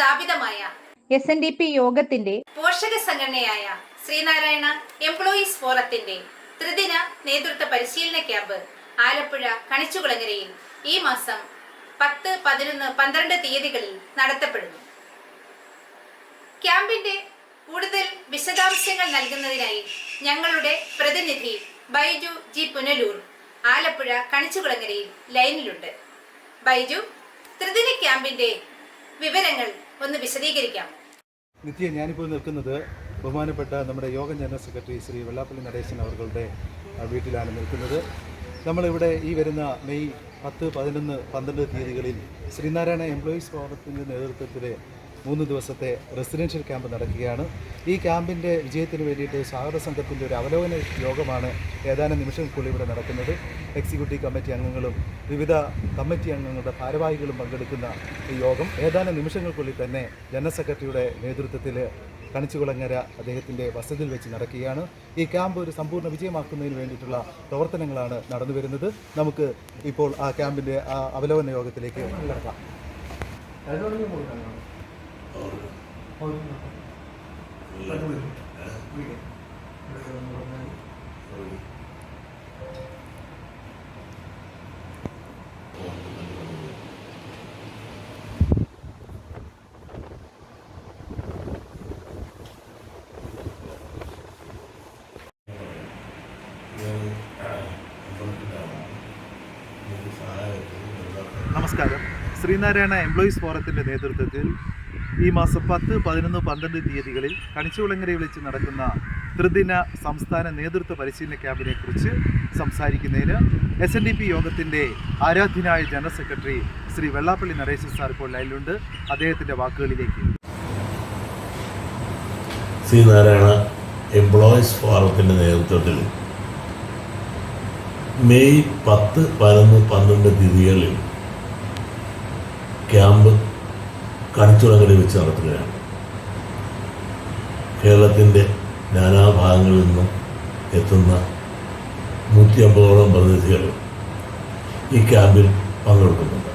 സ്ഥാപിതമായ S N D P യോഗത്തിന്റെ പോഷക സംഘടനയായ ശ്രീനാരായണ എംപ്ലോയീസ് ഫോറത്തിന്റെ ത്രിദിന നേതൃത്വ പരിശീലന ക്യാമ്പ് ആലപ്പുഴ കണിച്ചുകുളങ്ങരയിൽ ഈ മാസം പത്ത് പതിനൊന്ന് പന്ത്രണ്ട് തീയതികളിൽ നടത്തപ്പെടുന്നു. ക്യാമ്പിന്റെ കൂടുതൽ വിശദാംശങ്ങൾ നൽകുന്നതിനായി ഞങ്ങളുടെ പ്രതിനിധി ബൈജു ജി പുനലൂർ ആലപ്പുഴ കണിച്ചുകുളങ്ങരയിൽ ലൈനിലുണ്ട്. ബൈജു ത്രിദിന ക്യാമ്പിന്റെ വിവരങ്ങൾ ഒന്ന് വിശദീകരിക്കാം. നിത്യ ഞാനിപ്പോൾ നിൽക്കുന്നത് ബഹുമാനപ്പെട്ട നമ്മുടെ യോഗ ജനറൽ സെക്രട്ടറി ശ്രീ വെള്ളാപ്പള്ളി നടേശൻ അവരുടെ വീട്ടിലാണ് നിൽക്കുന്നത്. നമ്മളിവിടെ ഈ വരുന്ന മെയ് പത്ത് പതിനൊന്ന് പന്ത്രണ്ട് തീയതികളിൽ ശ്രീനാരായണ എംപ്ലോയീസ് ഫോറത്തിന്റെ നേതൃത്വത്തിലെ മൂന്ന് ദിവസത്തെ റെസിഡൻഷ്യൽ ക്യാമ്പ് നടക്കുകയാണ്. ഈ ക്യാമ്പിന്റെ വിജയത്തിന് വേണ്ടിയിട്ട് സ്വാഗത സംഘത്തിന്റെ ഒരു അവലോകന യോഗമാണ് ഏതാനും നിമിഷങ്ങൾക്കുള്ളിൽ ഇവിടെ നടക്കുന്നത്. എക്സിക്യൂട്ടീവ് കമ്മിറ്റി അംഗങ്ങളും വിവിധ കമ്മിറ്റി അംഗങ്ങളുടെ ഭാരവാഹികളും പങ്കെടുക്കുന്ന ഈ യോഗം ഏതാനും നിമിഷങ്ങൾക്കുള്ളിൽ തന്നെ ജനറൽ സെക്രട്ടറിയുടെ നേതൃത്വത്തിൽ കണിച്ചുകുളങ്ങര അദ്ദേഹത്തിന്റെ വസതിയിൽ വെച്ച് നടക്കുകയാണ്. ഈ ക്യാമ്പ് ഒരു സമ്പൂർണ വിജയമാക്കുന്നതിന് വേണ്ടിയിട്ടുള്ള പ്രവർത്തനങ്ങളാണ് നടന്നു വരുന്നത്. നമുക്ക് ഇപ്പോൾ ആ ക്യാമ്പിന്റെ ആ അവലോകന യോഗത്തിലേക്ക് കിടക്കാം. നമസ്കാരം. ശ്രീനാരായണ എംപ്ലോയീസ് ഫോറത്തിന്റെ നേതൃത്വത്തിൽ ഈ മാസം പത്ത് പതിനൊന്ന് പന്ത്രണ്ട് തീയതികളിൽ കണിച്ചുകുളങ്ങരയിൽ വിളിച്ച് നടക്കുന്ന ത്രിദിന സംസ്ഥാന നേതൃത്വ പരിശീലന ക്യാമ്പിനെ കുറിച്ച് സംസാരിക്കുന്നതിന് എസ് എൻ ഡി പി യോഗത്തിന്റെ ആരാധ്യനായ general secretary Shri Vellappally Natesan sir ഇപ്പോൾ ലൈനിലുണ്ട്. അദ്ദേഹത്തിന്റെ വാക്കുകളിലേക്ക്. ശ്രീനാരായണ എംപ്ലോയീസ് ഫോറത്തിന്റെ നേതൃത്വത്തിൽ മെയ് പത്ത് പതിനൊന്ന് പന്ത്രണ്ട് തീയതികളിൽ ക്യാമ്പ് കണിച്ചുളങ്ങര വെച്ച് നടത്തുകയാണ്. കേരളത്തിന്റെ നാനാഭാഗങ്ങളിൽ നിന്നും എത്തുന്ന നൂറ്റി അമ്പതോളം പ്രതിനിധികൾ ഈ ക്യാമ്പിൽ പങ്കെടുക്കുന്നുണ്ട്.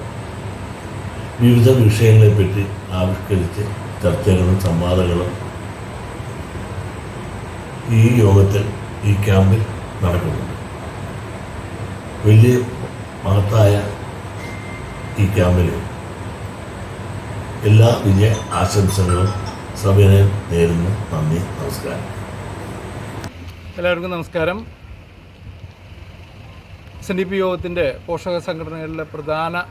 വിവിധ വിഷയങ്ങളെപ്പറ്റി ആവിഷ്കരിച്ച് ചർച്ചകളും സംവാദങ്ങളും ഈ യോഗത്തിൽ ഈ ക്യാമ്പിൽ നടക്കുന്നുണ്ട്. വലിയ മഹത്തായ ഈ ക്യാമ്പിൽ എല്ലാ വിജയ ആശംസകളും സഭയെ നേരുന്നു. നന്ദി നമസ്കാരം. എല്ലാവർക്കും നമസ്കാരം. എസ് ഡി പി യോഗത്തിന്റെ പോഷക സംഘടനകളിലെ പ്രധാന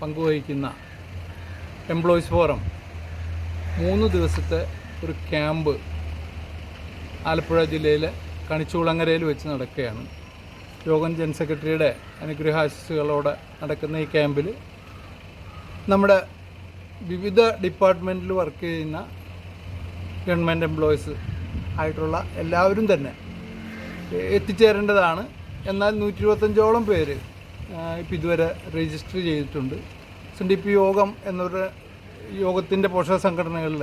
പങ്കുവഹിക്കുന്ന എംപ്ലോയീസ് ഫോറം മൂന്ന് ദിവസത്തെ ഒരു ക്യാമ്പ് ആലപ്പുഴ ജില്ലയിലെ കണിച്ചുളങ്ങരയിൽ വെച്ച് നടക്കുകയാണ്. യോഗം ജനറൽ സെക്രട്ടറിയുടെ അനുഗ്രഹാശിസുകളോടെ നടക്കുന്ന ഈ ക്യാമ്പിൽ നമ്മുടെ വിവിധ ഡിപ്പാർട്ട്മെന്റിൽ വർക്ക് ചെയ്യുന്ന ഗവൺമെന്റ് എംപ്ലോയീസ് ആയിട്ടുള്ള എല്ലാവരും തന്നെ എത്തിച്ചേരേണ്ടതാണ്. എന്നാൽ നൂറ്റി ഇരുപത്തഞ്ചോളം പേര് ഇപ്പം ഇതുവരെ രജിസ്റ്റർ ചെയ്തിട്ടുണ്ട്. എസ് എൻ ഡി പി യോഗം എന്നൊരു യോഗത്തിന്റെ പോഷക സംഘടനകളിൽ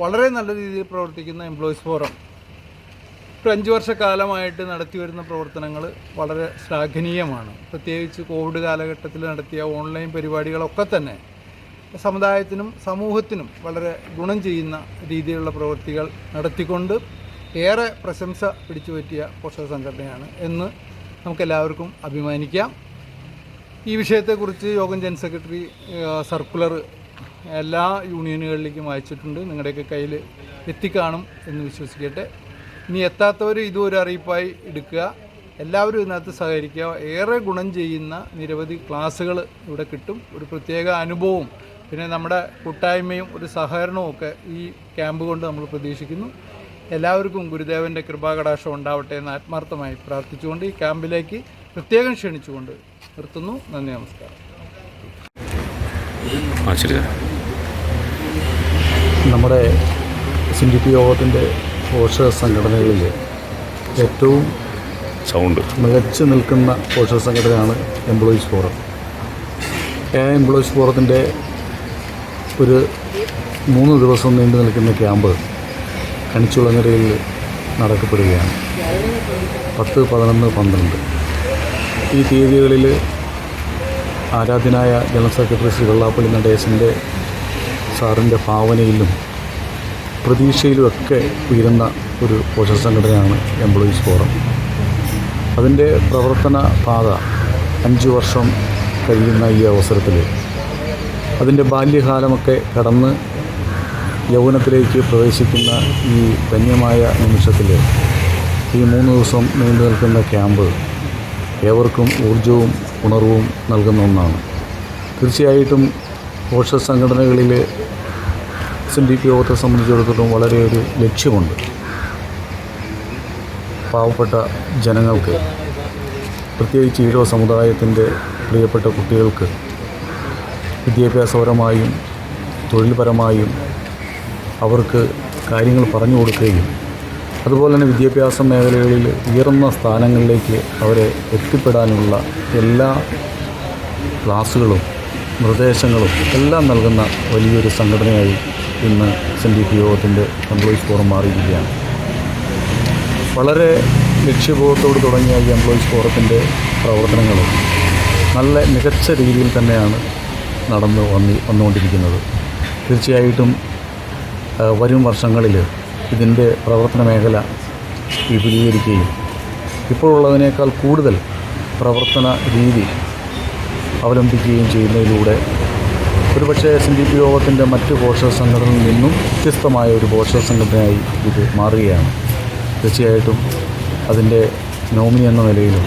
വളരെ നല്ല രീതിയിൽ പ്രവർത്തിക്കുന്ന എംപ്ലോയീസ് ഫോറം. ഒരു അഞ്ച് വർഷക്കാലമായിട്ട് നടത്തി വരുന്ന പ്രവർത്തനങ്ങൾ വളരെ ശ്ലാഘനീയമാണ്. പ്രത്യേകിച്ച് കോവിഡ് കാലഘട്ടത്തിൽ നടത്തിയ ഓൺലൈൻ പരിപാടികളൊക്കെ തന്നെ സമുദായത്തിനും സമൂഹത്തിനും വളരെ ഗുണം ചെയ്യുന്ന രീതിയിലുള്ള പ്രവൃത്തികൾ നടത്തിക്കൊണ്ട് ഏറെ പ്രശംസ പിടിച്ചു പറ്റിയ പോഷക സംഘടനയാണ് എന്ന് നമുക്കെല്ലാവർക്കും അഭിമാനിക്കാം. ഈ വിഷയത്തെക്കുറിച്ച് യോഗം ജനറൽ സെക്രട്ടറി സർക്കുലർ എല്ലാ യൂണിയനുകളിലേക്കും അയച്ചിട്ടുണ്ട്. നിങ്ങളുടെയൊക്കെ കയ്യിൽ എത്തിക്കാണും എന്ന് വിശ്വസിക്കട്ടെ. ഇനി എത്താത്തവർ ഇതും ഒരു അറിയിപ്പായി എടുക്കുക. എല്ലാവരും ഇതിനകത്ത് സഹകരിക്കുക. ഏറെ ഗുണം ചെയ്യുന്ന നിരവധി ക്ലാസ്സുകൾ ഇവിടെ കിട്ടും. ഒരു പ്രത്യേക അനുഭവവും പിന്നെ നമ്മുടെ കൂട്ടായ്മയും ഒരു സഹകരണവും ഒക്കെ ഈ ക്യാമ്പ് കൊണ്ട് നമ്മൾ പ്രതീക്ഷിക്കുന്നു. എല്ലാവർക്കും ഗുരുദേവന്റെ കൃപാകടാക്ഷം ഉണ്ടാവട്ടെ എന്ന് ആത്മാർത്ഥമായി പ്രാർത്ഥിച്ചുകൊണ്ട് ഈ ക്യാമ്പിലേക്ക് പ്രത്യേകം ക്ഷണിച്ചുകൊണ്ട് നിർത്തുന്നു. നന്ദി നമസ്കാരം. നമ്മുടെ സി ഡി പി യോഗത്തിന്റെ പോഷക സംഘടനകളിൽ ഏറ്റവും സൗണ്ട്. മികച്ചു നിൽക്കുന്ന പോഷക സംഘടനയാണ് എംപ്ലോയീസ് ഫോറം. ആ എംപ്ലോയീസ് ഫോറത്തിന്റെ ഒരു മൂന്ന് ദിവസം നീണ്ടു നിൽക്കുന്ന ക്യാമ്പ് കണിച്ചുളങ്ങരയിൽ നടക്കപ്പെടുകയാണ്. പത്ത് പതിനൊന്ന് പന്ത്രണ്ട്. ഈ തീയതികളിൽ ആരാധ്യനായ ജനറൽ സെക്രട്ടറി ശ്രീ വെള്ളാപ്പള്ളി നടേശന്റെ സാറിന്റെ ഭാവനയിലും പ്രതീക്ഷയിലുമൊക്കെ ഉയരുന്ന ഒരു പോഷക സംഘടനയാണ് എംപ്ലോയീസ് ഫോറം. അതിന്റെ പ്രവർത്തന പാത അഞ്ച് വർഷം കഴിയുന്ന ഈ അവസരത്തിൽ അതിന്റെ ബാല്യകാലമൊക്കെ കടന്ന് യൗവനത്തിലേക്ക് പ്രവേശിക്കുന്ന ഈ ധന്യമായ നിമിഷത്തിൽ ഈ മൂന്ന് ദിവസം നീണ്ടു നിൽക്കുന്ന ക്യാമ്പ് ഏവർക്കും ഊർജവും ഉണർവും നൽകുന്ന ഒന്നാണ്. തീർച്ചയായിട്ടും പോഷക സംഘടനകളിൽ എസ് എൻ ഡി പി യോഗത്തെ സംബന്ധിച്ചിടത്തോളം വളരെ ഒരു ലക്ഷ്യമുണ്ട്. പാവപ്പെട്ട ജനങ്ങൾക്ക് പ്രത്യേകിച്ച് ഈഴവ സമുദായത്തിന്റെ പ്രിയപ്പെട്ട കുട്ടികൾക്ക് വിദ്യാഭ്യാസപരമായും തൊഴിൽപരമായും അവർക്ക് കാര്യങ്ങൾ പറഞ്ഞു കൊടുക്കുകയും അതുപോലെ തന്നെ വിദ്യാഭ്യാസ മേഖലകളിൽ ഉയർന്ന സ്ഥാനങ്ങളിലേക്ക് അവരെ എത്തിപ്പെടാനുള്ള എല്ലാ ക്ലാസ്സുകളും നിർദ്ദേശങ്ങളും എല്ലാം നൽകുന്ന വലിയൊരു സംഘടനയായി ഇന്ന് എസ് എൻ ഡി പി യോഗത്തിന്റെ എംപ്ലോയീസ് ഫോറം മാറിയിരിക്കുകയാണ്. വളരെ ലക്ഷ്യബോധത്തോട് തുടങ്ങിയ ഈ എംപ്ലോയീസ് ഫോറത്തിന്റെ പ്രവർത്തനങ്ങൾ നല്ല മികച്ച രീതിയിൽ തന്നെയാണ് നടന്നു വന്നി വന്നുകൊണ്ടിരിക്കുന്നത്. തീർച്ചയായിട്ടും വരും വർഷങ്ങളിൽ ഇതിന്റെ പ്രവർത്തന മേഖല വിപുലീകരിക്കുകയും ഇപ്പോഴുള്ളതിനേക്കാൾ കൂടുതൽ പ്രവർത്തന രീതി അവലംബിക്കുകയും ചെയ്യുന്നതിലൂടെ ഒരുപക്ഷെ എസ് എൻ ഡി പി യോഗത്തിന്റെ മറ്റ് പോഷക സംഘടനയിൽ നിന്നും വ്യത്യസ്തമായ ഒരു പോഷക സംഘടനയായി ഇത് മാറുകയാണ്. തീർച്ചയായിട്ടും അതിന്റെ നോമിനി എന്ന നിലയിലും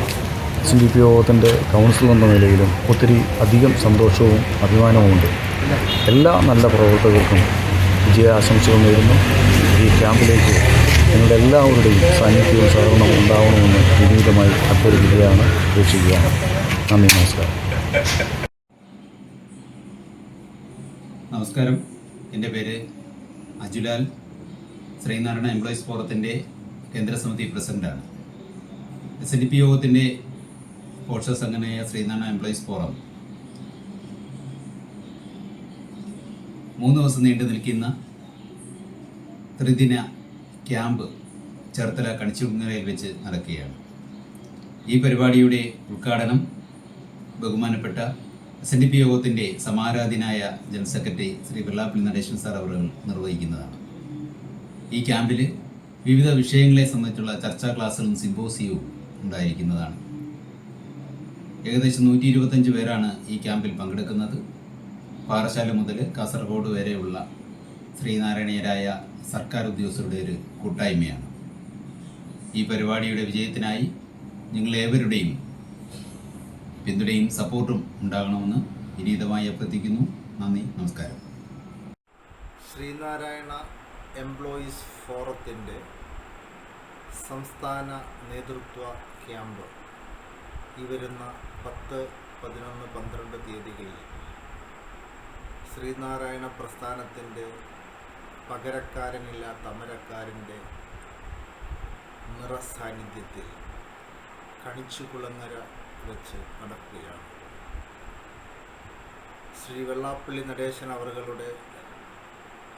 എൻ ഡി പി യോഗത്തിന്റെ കൗൺസിൽ എന്ന നിലയിലും ഒത്തിരി അധികം സന്തോഷവും അഭിമാനവുമുണ്ട്. എല്ലാ നല്ല പ്രവർത്തകർക്കും വിജയ ആശംസകൾ നേരുന്നു. ഈ ക്യാമ്പിലേക്ക് നിങ്ങളുടെ എല്ലാവരുടെയും സാന്നിധ്യവും സഹകരണവും ഉണ്ടാവണമെന്ന് വിനീതമായി അഭ്യർത്ഥിക്കുകയാണ്. അപേക്ഷിക്കുകയാണ്. നന്ദി നമസ്കാരം. നമസ്കാരം. എന്റെ പേര് അജുലാൽ. ശ്രീനാരായണ എംപ്ലോയീസ് ഫോറത്തിന്റെ കേന്ദ്ര സമിതി പ്രസിഡന്റാണ് എസ് എൻ ഡി പി യോഗത്തിന്റെ പോഷക സംഘടനയായ ശ്രീനാരായണ എംപ്ലോയീസ് ഫോറം മൂന്ന് ദിവസം നീണ്ടു നിൽക്കുന്ന ത്രിദിന ക്യാമ്പ് ചേർത്തല കണിച്ചുകുന്നരയിൽ വെച്ച് നടക്കുകയാണ്. ഈ പരിപാടിയുടെ ഉദ്ഘാടനം ബഹുമാനപ്പെട്ട എസ് എൻ ഡി പി യോഗത്തിന്റെ സമാരാധീനായ general secretary Shri Vellappally Natesan sir അവർ നിർവഹിക്കുന്നതാണ്. ഈ ക്യാമ്പിൽ വിവിധ വിഷയങ്ങളെ സംബന്ധിച്ചുള്ള ചർച്ചാ ക്ലാസ്സുകളും സിമ്പോസിയവും ഉണ്ടായിരിക്കുന്നതാണ്. ഏകദേശം നൂറ്റി ഇരുപത്തഞ്ച് പേരാണ് ഈ ക്യാമ്പിൽ പങ്കെടുക്കുന്നത്. പാറശാല മുതൽ കാസർഗോഡ് വരെയുള്ള ശ്രീനാരായണീയരായ സർക്കാർ ഉദ്യോഗസ്ഥരുടെ ഒരു കൂട്ടായ്മയാണ്. ഈ പരിപാടിയുടെ വിജയത്തിനായി നിങ്ങളേവരുടെയും പിന്തുണയും സപ്പോർട്ടും ഉണ്ടാകണമെന്ന് വിനീതമായി അഭ്യർത്ഥിക്കുന്നു. നന്ദി നമസ്കാരം. ശ്രീനാരായണ എംപ്ലോയീസ് ഫോറത്തിന്റെ സംസ്ഥാന നേതൃത്വ ക്യാമ്പ്. ഈ വരുന്ന പത്ത് പതിനൊന്ന് പന്ത്രണ്ട് തീയതികളിൽ ശ്രീനാരായണ പ്രസ്ഥാനത്തിന്റെ പകരക്കാരനില്ലാത്ത അമരക്കാരന്റെ നിറസാന്നിധ്യത്തിൽ കണിച്ചുകുളങ്ങര വെച്ച് നടക്കുകയാണ്. ശ്രീ വെള്ളാപ്പള്ളി നടേശൻ അവറുകളുടെ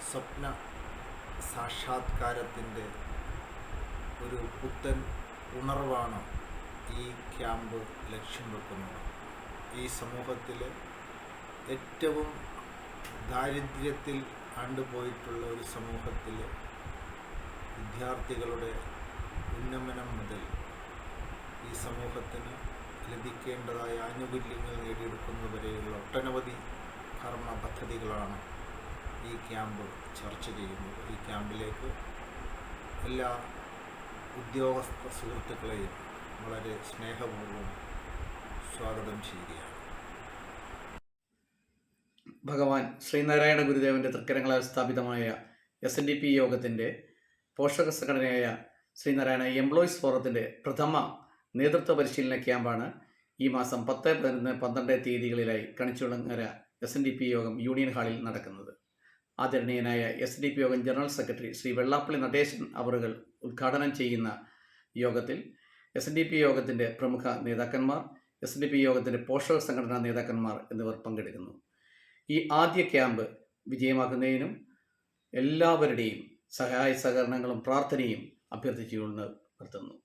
സ്വപ്ന സാക്ഷാത്കാരത്തിന്റെ ഒരു പുത്തൻ ഉണർവാണ് ഈ ക്യാമ്പ് ലക്ഷ്യം വെക്കുന്നത് ഈ സമൂഹത്തിൽ ഏറ്റവും ദാരിദ്ര്യത്തിൽ ആണ്ടുപോയിട്ടുള്ള ഒരു സമൂഹത്തിൽ വിദ്യാർത്ഥികളുടെ ഉന്നമനം മുതൽ ഈ സമൂഹത്തിന് ലഭിക്കേണ്ടതായ ആനുകൂല്യങ്ങൾ നേടിയെടുക്കുന്നതുവരെയുള്ള ഒട്ടനവധി കർമ്മ പദ്ധതികളാണ് ഈ ക്യാമ്പ് ചർച്ച ചെയ്യുന്നത്. ഈ ക്യാമ്പിലേക്ക് എല്ലാ ഉദ്യോഗസ്ഥ സുഹൃത്തുക്കളെയും വളരെ സ്നേഹപൂർവം സ്വാഗതം ചെയ്യുകയാണ്. ഭഗവാൻ ശ്രീനാരായണ ഗുരുദേവന്റെ തൃക്കരങ്ങളാൽ സ്ഥാപിതമായ എസ് എൻ ഡി പി യോഗത്തിന്റെ പോഷക സംഘടനയായ ശ്രീനാരായണ എംപ്ലോയീസ് ഫോറത്തിന്റെ പ്രഥമ നേതൃത്വ പരിശീലന ക്യാമ്പാണ് ഈ മാസം പത്ത് പതിനൊന്ന് പന്ത്രണ്ട് തീയതികളിലായി Kanichukulangara S N D P Yogam union ഹാളിൽ നടക്കുന്നത്. ആദരണീയനായ S D P Yogam general secretary Shri Vellappally Natesan അവറുകൾ ഉദ്ഘാടനം ചെയ്യുന്ന യോഗത്തിൽ എസ് ഡി പി യോഗത്തിന്റെ പ്രമുഖ നേതാക്കന്മാർ എസ് ഡി പി യോഗത്തിന്റെ പോഷക സംഘടനാ നേതാക്കന്മാർ എന്നിവർ പങ്കെടുക്കുന്നു. ഈ ആദ്യ ക്യാമ്പ് വിജയമാക്കുന്നതിനും എല്ലാവരുടെയും സഹായ സഹകരണങ്ങളും പ്രാർത്ഥനയും അഭ്യർത്ഥിച്ചുകൊണ്ട് നിർത്തുന്നു.